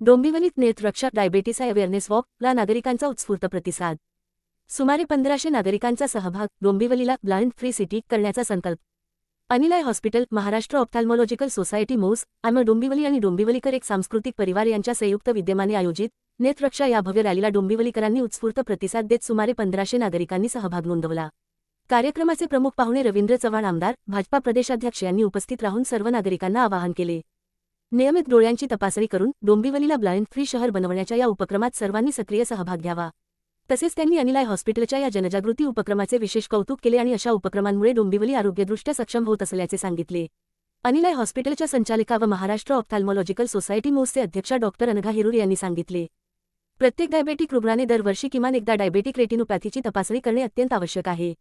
डोंबिवलीत नेत्ररक्षा diabetes awareness वॉकला नागरिकांचा उत्स्फूर्त प्रतिसाद. सुमारे पंधराशे नागरिकांचा सहभाग डोंबिवलीला ब्लाइंड फ्री सिटी करण्याचा संकल्प. अनिलाय हॉस्पिटल महाराष्ट्र ऑप्थॅल्मॉलॉजिकल सोसायटी मोस आम डोंबिवली आणि डोंबिवलीकर एक सांस्कृतिक परिवार यांच्या संयुक्त विद्यमाने आयोजित नेत्ररक्षा या भव्य रॅलीला डोंबिवलीकरांनी उत्स्फूर्त प्रतिसाद देत सुमारे पंधराशे नागरिकांनी सहभाग नोंदवला. कार्यक्रमाचे प्रमुख पाहुणे रवींद्र चव्हाण आमदार भाजपा प्रदेशाध्यक्ष यांनी उपस्थित राहून सर्व नागरिकांना आवाहन केले. नियमित डोळ्यांची तपासणी करून डोंबिवलीला ब्लाइंड फ्री शहर बनवण्याच्या या उपक्रमात सर्वांनी सक्रिय सहभाग घ्यावा. तसेच त्यांनी अनिलाय हॉस्पिटलच्या या जनजागृती उपक्रमाचे विशेष कौतुक केले आणि अशा उपक्रमांमुळे डोंबिवली आरोग्यदृष्ट्या सक्षम होत असल्याचे सांगितले. अनिलाय हॉस्पिटलच्या संचालिका व महाराष्ट्र ऑप्थॅल्मॉलॉजिकल सोसायटी मोसचे अध्यक्षा डॉक्टर अनघा हिरूर यांनी सांगितले. प्रत्येक डायबेटिक रुग्णाने दरवर्षी किमान एकदा डायबेटिक रेटिनोपॅथीची तपासणी करणे अत्यंत आवश्यक आहे.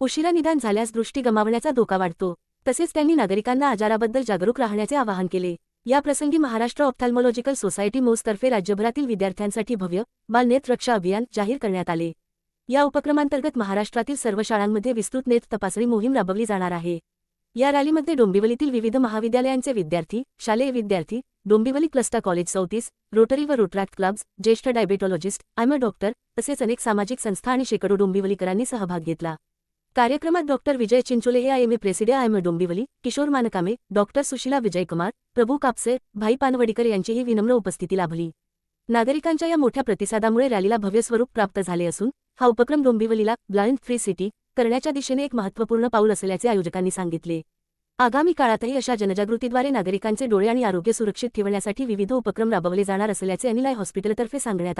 उशिरा निदान झाल्यास दृष्टी गमावण्याचा धोका वाढतो. तसेच त्यांनी नागरिकांना आजाराबद्दल जागरूक राहण्याचे आवाहन केले. याप्रसंगी महाराष्ट्र ऑप्थॅल्मॉलॉजिकल सोसायटी मोसतर्फे राज्यभरातील विद्यार्थ्यांसाठी भव्य बाल रक्षा अभियान जाहीर करण्यात आले. या उपक्रमांतर्गत महाराष्ट्रातील सर्व शाळांमध्ये विस्तृत नेत तपासणी मोहीम राबवली जाणार आहे. या रॅलीमध्ये डोंबिवलीतील विविध महाविद्यालयांचे विद्यार्थी शालेय विद्यार्थी डोंबिवली क्लस्टर कॉलेज चौतीस रोटरी व रोटरॅक्ट क्लब्ज ज्येष्ठ डायबेटॉलॉजिस्ट आयम डॉक्टर तसेच अनेक सामाजिक संस्था आणि शेकडो डोंबिवलीकरांनी सहभाग घेतला. कार्यक्रमात डॉक्टर विजय चिंचोले हे ए president IMA Dombivli Kishor Mankame doctor Sushila Vijaykumar Prabhu Kapse Bhai Panwadikar यांचीही विनम्र उपस्थिती लाभली. नागरिकांच्या या मोठ्या प्रतिसादामुळे रॅलीला भव्य स्वरूप प्राप्त झाले असून हा उपक्रम डोंबिवलीला ब्लाइंड फ्री सिटी करण्याच्या दिशेने एक महत्त्वपूर्ण पाऊल असल्याचे आयोजकांनी सांगितले. आगामी काळातही अशा जनजागृतीद्वारे नागरिकांचे डोळे आणि आरोग्य सुरक्षित ठेवण्यासाठी विविध उपक्रम राबवले जाणार असल्याचे अनिलाय हॉस्पिटलतर्फे सांगण्यात आले